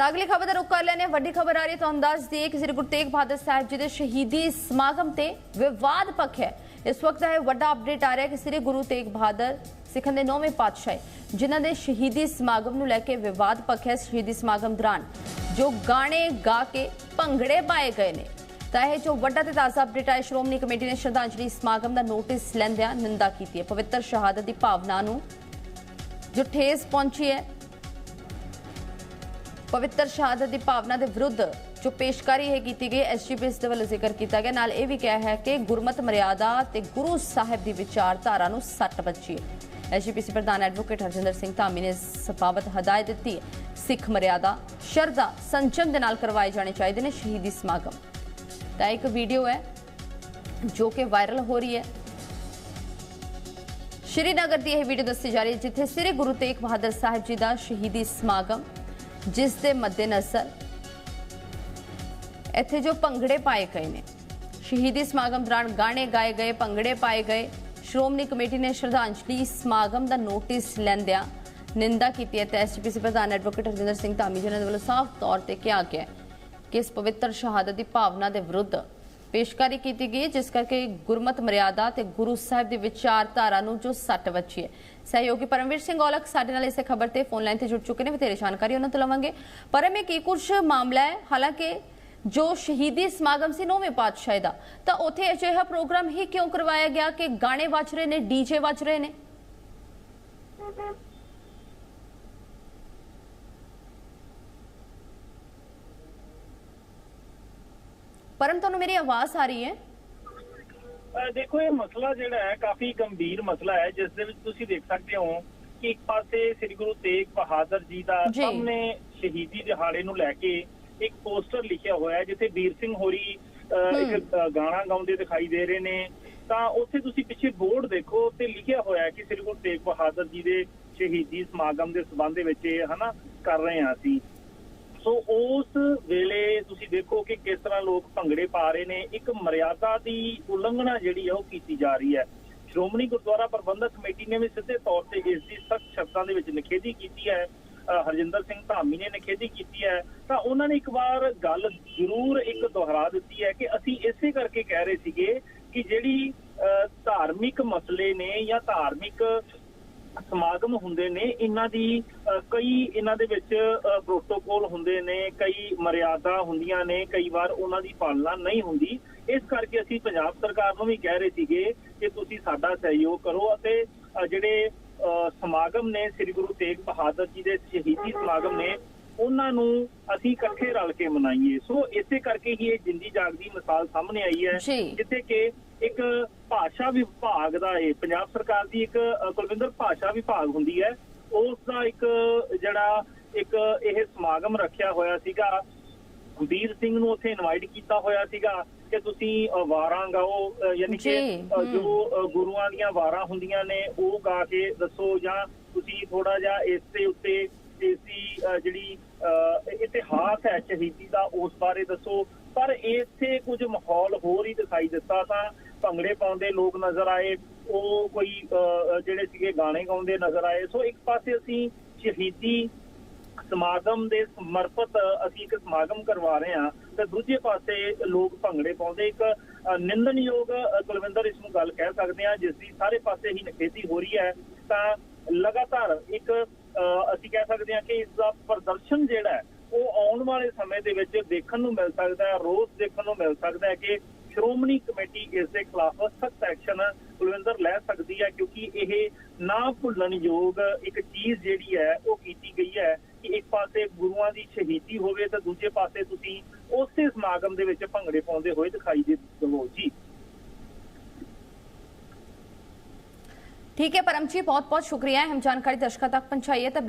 ਤਾਂ ਅਗਲੀ ਖਬਰ ਦਾ ਰੁਖ ਕਰ ਲੈਣੇ ਵੱਡੀ ਖਬਰ ਆ ਰਹੀ ਹੈ ਤੁਹਾਨੂੰ ਦੱਸ ਦਈਏ ਕਿ ਸ੍ਰੀ ਗੁਰੂ ਤੇਗ ਬਹਾਦਰ ਸਾਹਿਬ ਜੀ ਦੇ ਸ਼ਹੀਦੀ ਸਮਾਗਮ ਤੇ ਵਿਵਾਦ ਪੱਖ ਹੈ। ਇਸ ਵਕਤ ਇਹ ਵੱਡਾ ਅਪਡੇਟ ਆ ਰਿਹਾ ਕਿ ਸ੍ਰੀ ਗੁਰੂ ਤੇਗ ਬਹਾਦਰ ਸਿੱਖਾਂ ਦੇ ਨੌਵੇਂ ਪਾਤਸ਼ਾਹ ਹੈ, ਜਿਨ੍ਹਾਂ ਦੇ ਸ਼ਹੀਦੀ ਸਮਾਗਮ ਨੂੰ ਲੈ ਕੇ ਵਿਵਾਦ ਪੱਖ ਹੈ ਸ਼ਹੀਦੀ ਸਮਾਗਮ ਦੌਰਾਨ। ਜੋ ਗਾਣੇ ਗਾ ਕੇ ਭੰਗੜੇ ਪਾਏ ਗਏ ਨੇ। ਤਾਂ ਇਹ ਜੋ ਵੱਡਾ ਤੇ ਤਾਜ਼ਾ ਅਪਡੇਟ ਆਇਆ ਸ਼੍ਰੋਮਣੀ ਕਮੇਟੀ ਨੇ ਸ਼ਰਧਾਂਜਲੀ ਸਮਾਗਮ ਦਾ ਨੋਟਿਸ ਲੈਂਦਿਆਂ ਨਿੰਦਾ ਕੀਤੀ ਹੈ। ਪਵਿੱਤਰ ਸ਼ਹਾਦਤ ਦੀ ਭਾਵਨਾ ਨੂੰ ਜੋ ਠੇਸ ਪਹੁੰਚੀ ਹੈ। ਪਵਿੱਤਰ ਸ਼ਹਾਦਤ ਦੀ ਭਾਵਨਾ ਦੇ ਵਿਰੁੱਧ ਜੋ ਪੇਸ਼ਕਾਰੀ ਹੈ ਕੀਤੀ ਗਈ ਐਸਜੀਪੀਐਸ ਦੇ ਵੱਲੋਂ ਜ਼ਿਕਰ ਕੀਤਾ ਗਿਆ। ਨਾਲ ਇਹ ਵੀ ਕਿਹਾ ਹੈ ਕਿ ਗੁਰਮਤ ਮਰਿਆਦਾ ਤੇ ਗੁਰੂ ਸਾਹਿਬ ਦੀ ਵਿਚਾਰਧਾਰਾ ਨੂੰ ਸੱਟ ਵੱਜੀ ਹੈ। ਐਸਜੀਪੀਸੀ ਪ੍ਰਧਾਨ ਐਡਵੋਕੇਟ ਹਰਜਿੰਦਰ ਸਿੰਘ ਧਾਮੀ ਨੇ ਸਪਾਵਤ ਹਦਾਇਤ ਦਿੱਤੀ ਹੈ। ਸਿੱਖ ਮਰਿਆਦਾ, ਸ਼ਰਧਾ, ਸੰਜਮ ਦੇ ਨਾਲ ਕਰਵਾਏ ਜਾਣੇ ਚਾਹੀਦੇ ਨੇ ਸ਼ਹੀਦੀ ਸਮਾਗਮ। ਤਾਂ ਇੱਕ ਵੀਡੀਓ ਹੈ ਜੋ ਕਿ ਵਾਇਰਲ ਹੋ ਰਹੀ ਹੈ। ਸ਼੍ਰੀਨਗਰ ਦੀ ਇਹ ਵੀਡੀਓ ਦੱਸੀ ਜਾ ਰਹੀ ਹੈ, ਜਿੱਥੇ ਸ੍ਰੀ ਗੁਰੂ ਤੇਗ ਬਹਾਦਰ ਸਾਹਿਬ ਜੀ ਦਾ ਸ਼ਹੀਦੀ ਸਮਾਗਮ ਜਿਸ ਦੇ ਮੱਦੇਨਜ਼ਰ ਇੱਥੇ ਜੋ ਭੰਗੜੇ ਪਾਏ ਗਏ ਨੇ, ਸ਼ਹੀਦੀ ਸਮਾਗਮ ਦੌਰਾਨ ਗਾਣੇ ਗਾਏ ਗਏ, ਭੰਗੜੇ ਪਾਏ ਗਏ, ਸ਼੍ਰੋਮਣੀ ਕਮੇਟੀ ਨੇ ਸ਼ਰਧਾਂਜਲੀ ਸਮਾਗਮ ਦਾ ਨੋਟਿਸ ਲੈਂਦਿਆਂ ਨਿੰਦਾ ਕੀਤੀ ਹੈ। ਤੇ ਐਸਜੀਪੀਸੀ ਪ੍ਰਧਾਨ ਐਡਵੋਕੇਟ ਹਰਜਿੰਦਰ ਸਿੰਘ ਧਾਮੀ ਜੀ ਨੇ ਵੱਲੋਂ ਸਾਫ਼ ਤੌਰ ਤੇ ਕਿਹਾ ਗਿਆ ਕਿ ਇਸ ਪਵਿੱਤਰ ਸ਼ਹਾਦਤ ਦੀ ਭਾਵਨਾ ਦੇ ਵਿਰੁੱਧ ਪੇਸ਼ਕਾਰੀ ਕੀਤੀ ਗਈ ਜਿਸ ਕਰਕੇ ਗੁਰਮਤ ਮਰਿਆਦਾ ਤੇ ਗੁਰੂ ਸਾਹਿਬ ਦੀ ਵਿਚਾਰਧਾਰਾ ਨੂੰ ਜੋ ਸੱਟ ਵੱਜੀ ਹੈ। ਸਹਿਯੋਗੀ ਪਰਮਵੀਰ ਸਿੰਘ ਔਲਖ ਸਾਡੇ ਨਾਲ ਇਸੇ ਖਬਰ ਤੇ ਫੋਨ ਲਾਈਨ ਤੇ ਜੁੜ ਚੁੱਕੇ ਨੇ ਵਧੇਰੇ ਜਾਣਕਾਰੀ ਉਹਨਾਂ ਤੋਂ ਲਵਾਂਗੇ। ਪਰਮ ਇਹ ਕੀ ਕੁਝ ਮਾਮਲਾ ਹੈ? ਹਾਲਾਂਕਿ ਜੋ ਸ਼ਹੀਦੀ ਸਮਾਗਮ ਸੀ ਨੌਵੇਂ ਪਾਤਸ਼ਾਹ ਦਾ, ਤਾਂ ਉੱਥੇ ਅਜਿਹਾ ਪ੍ਰੋਗਰਾਮ ਹੀ ਕਿਉਂ ਕਰਵਾਇਆ ਗਿਆ ਕਿ ਗਾਣੇ ਵੱਜ ਰਹੇ ਨੇ, ਡੀਜੇ ਵੱਜ ਰਹੇ ਨੇ? ਪਰਮ ਤੁਹਾਨੂੰ ਮੇਰੀ ਆਵਾਜ਼ ਆ ਰਹੀ ਹੈ? ਦੇਖੋ ਇਹ ਮਸਲਾ ਜਿਹੜਾ ਹੈ ਕਾਫੀ ਗੰਭੀਰ ਮਸਲਾ ਹੈ ਜਿਸ ਦੇ ਵਿੱਚ ਤੁਸੀਂ ਦੇਖ ਸਕਦੇ ਹੋ ਕਿ ਇੱਕ ਪਾਸੇ ਸ੍ਰੀ ਗੁਰੂ ਤੇਗ ਬਹਾਦਰ ਜੀ ਦਾ। ਸਾਹਮਣੇ ਸ਼ਹੀਦੀ ਦਿਹਾੜੇ ਨੂੰ ਲੈ ਕੇ ਇੱਕ ਪੋਸਟਰ ਲਿਖਿਆ ਹੋਇਆ ਹੈ ਜਿੱਥੇ ਵੀਰ ਸਿੰਘ ਹੋਰੀ ਇੱਕ ਗਾਣਾ ਗਾਉਂਦੇ ਦਿਖਾਈ ਦੇ ਰਹੇ ਨੇ। ਤਾਂ ਉੱਥੇ ਤੁਸੀਂ ਪਿੱਛੇ ਬੋਰਡ ਦੇਖੋ ਤੇ ਲਿਖਿਆ ਹੋਇਆ ਹੈ ਕਿ ਸ੍ਰੀ ਗੁਰੂ ਤੇਗ ਬਹਾਦਰ ਜੀ ਦੇ ਸ਼ਹੀਦੀ ਸਮਾਗਮ ਦੇ ਸਬੰਧ ਦੇ ਵਿੱਚ ਇਹ ਹਨਾ ਕਰ ਰਹੇ ਹਾਂ ਅਸੀਂ। ਸੋ ਉਸ ਵੇਲੇ ਤੁਸੀਂ ਦੇਖੋ ਕਿ ਕਿਸ ਤਰ੍ਹਾਂ ਲੋਕ ਭੰਗੜੇ ਪਾ ਰਹੇ ਨੇ। ਇੱਕ ਮਰਿਆਦਾ ਦੀ ਉਲੰਘਣਾ ਜਿਹੜੀ ਹੈ ਉਹ ਕੀਤੀ ਜਾ ਰਹੀ ਹੈ। ਸ਼੍ਰੋਮਣੀ ਗੁਰਦੁਆਰਾ ਪ੍ਰਬੰਧਕ ਕਮੇਟੀ ਨੇ ਵੀ ਸਿੱਧੇ ਤੌਰ ਤੇ ਇਸ ਦੀ ਸਖਤ ਸ਼ਬਦਾਂ ਦੇ ਵਿੱਚ ਨਿਖੇਧੀ ਕੀਤੀ ਹੈ। ਹਰਜਿੰਦਰ ਸਿੰਘ ਧਾਮੀ ਨੇ ਨਿਖੇਧੀ ਕੀਤੀ ਹੈ। ਤਾਂ ਉਹਨਾਂ ਨੇ ਇੱਕ ਵਾਰ ਗੱਲ ਜ਼ਰੂਰ ਇੱਕ ਦੁਹਰਾ ਦਿੱਤੀ ਹੈ ਕਿ ਅਸੀਂ ਇਸੇ ਕਰਕੇ ਕਹਿ ਰਹੇ ਸੀਗੇ ਕਿ ਜਿਹੜੀ ਅਹ ਧਾਰਮਿਕ ਮਸਲੇ ਨੇ ਜਾਂ ਧਾਰਮਿਕ ਸਮਾਗਮ ਹੁੰਦੇ ਨੇ ਇਹਨਾਂ ਦੀ ਕਈ ਇਹਨਾਂ ਦੇ ਵਿੱਚ ਪ੍ਰੋਟੋਕੋਲ ਹੁੰਦੇ ਨੇ ਕਈ ਮਰਿਆਦਾ ਹੁੰਦੀਆਂ ਨੇ ਕਈ ਵਾਰ ਉਹਨਾਂ ਦੀ ਪਾਲਣਾ ਨਹੀਂ ਹੁੰਦੀ। ਇਸ ਕਰਕੇ ਅਸੀਂ ਪੰਜਾਬ ਸਰਕਾਰ ਨੂੰ ਵੀ ਕਹਿ ਰਹੇ ਸੀਗੇ ਕਿ ਤੁਸੀਂ ਸਾਡਾ ਸਹਿਯੋਗ ਕਰੋ ਅਤੇ ਜਿਹੜੇ ਅ, ਸਮਾਗਮ ਨੇ ਸ੍ਰੀ ਗੁਰੂ ਤੇਗ ਬਹਾਦਰ ਜੀ ਦੇ ਸ਼ਹੀਦੀ ਸਮਾਗਮ ਨੇ ਉਹਨਾਂ ਨੂੰ ਅਸੀਂ ਇਕੱਠੇ ਰਲ ਕੇ ਮਨਾਈਏ। ਸੋ ਇਸੇ ਕਰਕੇ ਹੀ ਇਹ ਜਿੰਦੀ ਜਾਗਦੀ ਮਿਸਾਲ ਸਾਹਮਣੇ ਆਈ ਹੈ। ਜਿੱਥੇ ਕਿ ਇੱਕ ਭਾਸ਼ਾ ਵਿਭਾਗ ਦਾ ਇਹ ਪੰਜਾਬ ਸਰਕਾਰ ਦੀ ਇੱਕ ਕੁਲਵਿੰਦਰ ਭਾਸ਼ਾ ਵਿਭਾਗ ਹੁੰਦੀ ਹੈ ਉਸ ਦਾ ਇੱਕ ਜਿਹੜਾ ਇੱਕ ਇਹ ਸਮਾਗਮ ਰੱਖਿਆ ਹੋਇਆ ਸੀਗਾ। ਵੀਰ ਸਿੰਘ ਨੂੰ ਉੱਥੇ ਇਨਵਾਈਟ ਕੀਤਾ ਹੋਇਆ ਸੀਗਾ ਕਿ ਤੁਸੀਂ ਵਾਰਾਂ ਗਾਓ ਯਾਨੀ ਕਿ ਜੀ, ਗੁਰੂਆਂ ਦੀਆਂ ਵਾਰਾਂ ਹੁੰਦੀਆਂ ਨੇ ਉਹ ਗਾ ਕੇ ਦੱਸੋ ਜਾਂ ਤੁਸੀਂ ਥੋੜਾ ਜਿਹਾ ਇਸ ਦੇ ਉੱਤੇ ਇਸ ਦੀ ਜਿਹੜੀ ਅ, ਇਤਿਹਾਸ ਹੈ ਸ਼ਹੀਦੀ ਦਾ ਉਸ ਬਾਰੇ ਦੱਸੋ। ਪਰ ਇੱਥੇ ਕੁਝ ਮਾਹੌਲ ਹੋਰ ਹੀ ਦਿਖਾਈ ਦਿੱਤਾ ਤਾਂ ਭੰਗੜੇ ਪਾਉਂਦੇ ਲੋਕ ਨਜ਼ਰ ਆਏ। ਉਹ ਕੋਈ ਅ, ਜਿਹੜੇ ਸੀਗੇ ਗਾਣੇ ਗਾਉਂਦੇ ਨਜ਼ਰ ਆਏ। ਸੋ ਇੱਕ ਪਾਸੇ ਅਸੀਂ ਸ਼ਹੀਦੀ ਸਮਾਗਮ ਦੇ ਸਮਰਪਿਤ ਅਸੀਂ ਇੱਕ ਸਮਾਗਮ ਕਰਵਾ ਰਹੇ ਹਾਂ ਤੇ ਦੂਜੇ ਪਾਸੇ ਲੋਕ ਭੰਗੜੇ ਪਾਉਂਦੇ। ਇੱਕ ਅ, ਨਿੰਦਣਯੋਗ ਕੁਲਵਿੰਦਰ ਇਸ ਨੂੰ ਗੱਲ ਕਹਿ ਸਕਦੇ ਹਾਂ ਜਿਸ ਦੀ ਸਾਰੇ ਪਾਸੇ ਹੀ ਨਿਖੇਧੀ ਹੋ ਰਹੀ ਹੈ। ਤਾਂ ਲਗਾਤਾਰ ਇੱਕ ਅਸੀਂ ਕਹਿ ਸਕਦੇ ਹਾਂ ਕਿ ਇਸ ਦਾ ਪ੍ਰਦਰਸ਼ਨ ਜਿਹੜਾ ਹੈ, ਉਹ ਆਉਣ ਵਾਲੇ ਸਮੇਂ ਦੇ ਵਿੱਚ ਦੇਖਣ ਨੂੰ ਮਿਲ ਸਕਦਾ ਹੈ ਰੋਜ਼ ਦੇਖਣ ਨੂੰ ਮਿਲ ਸਕਦਾ ਹੈ ਕਿ ਸ਼੍ਰੋਮਣੀ ਕਮੇਟੀ ਇਸ ਦੇ ਖਿਲਾਫ ਸਖਤ ਐਕਸ਼ਨ ਕੁਲਵਿੰਦਰ ਲੈ ਸਕਦੀ ਹੈ, ਕਿਉਂਕਿ ਇਹ ਨਾ ਭੁੱਲਣ ਯੋਗ ਇੱਕ ਚੀਜ਼ ਜਿਹੜੀ ਹੈ, ਉਹ ਕੀਤੀ ਗਈ ਹੈ ਕਿ ਇੱਕ ਪਾਸੇ ਗੁਰੂਆਂ ਦੀ ਸ਼ਹੀਦੀ ਹੋਵੇ ਤਾਂ ਦੂਜੇ ਪਾਸੇ ਤੁਸੀਂ ਉਸੇ ਸਮਾਗਮ ਦੇ ਵਿੱਚ ਭੰਗੜੇ ਪਾਉਂਦੇ ਹੋਏ ਦਿਖਾਈ ਦੇ ਦਿਓ। ਜੀ। ठीक है परम जी बहुत बहुत शुक्रिया है हम जानकारी दर्शकों तक पहुंचाई है तो